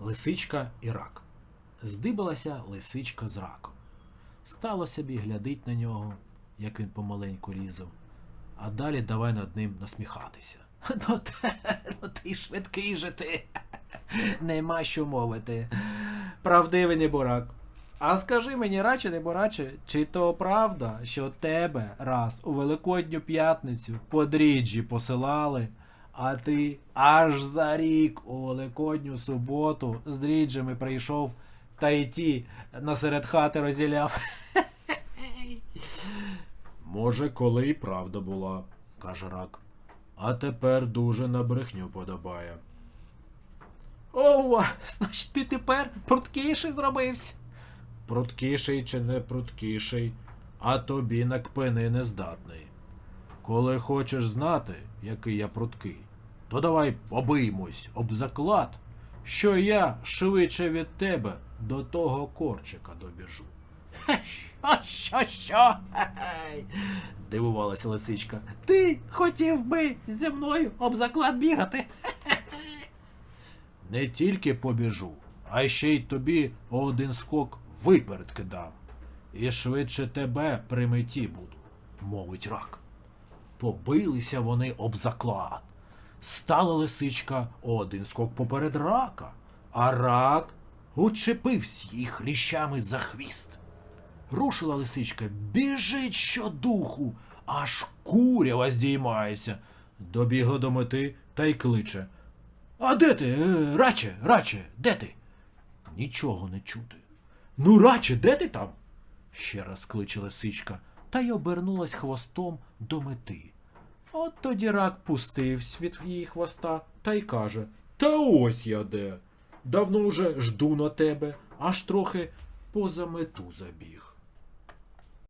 Лисичка і рак. Здибалася лисичка з раком. Стало собі глядить на нього, як він помаленьку різав, а далі давай над ним насміхатися. Ну ти, ну ти швидкий же ти. Нема що мовити. Правдивий не бурак. А скажи мені, раче не бураче, чи то правда, що тебе раз у Великодню п'ятницю по дріджі посилали, а ти аж за рік у Великодню суботу з дріджами прийшов та й ті насеред хати розділяв. Може, коли і правда була, каже рак. А тепер дуже на брехню подобає. Ова, значить ти тепер пруткіший зробився. Пруткіший чи не пруткіший, а тобі на кпини не здатний. Коли хочеш знати, який я пруткий, то давай побиймось об заклад, що я швидше від тебе до того корчика добіжу. Що, що, що? Дивувалася лисичка. Ти хотів би зі мною об заклад бігати? Не тільки побіжу, а ще й тобі один скок випередки дам. І швидше тебе при меті буду, мовить рак. Побилися вони об заклад. Стала лисичка один скок поперед рака, а рак учепився їх ліщами за хвіст. Рушила лисичка, біжить щодуху, аж курява здіймається. Добігла до мети та й кличе. А де ти? Е, Раче, раче, де ти? Нічого не чути. Ну, раче, де ти там? ще раз кличе лисичка, та й обернулась хвостом до мети. От тоді рак пустивсь від її хвоста та й каже: Та ось я де. Давно вже жду на тебе, аж трохи поза мету забіг.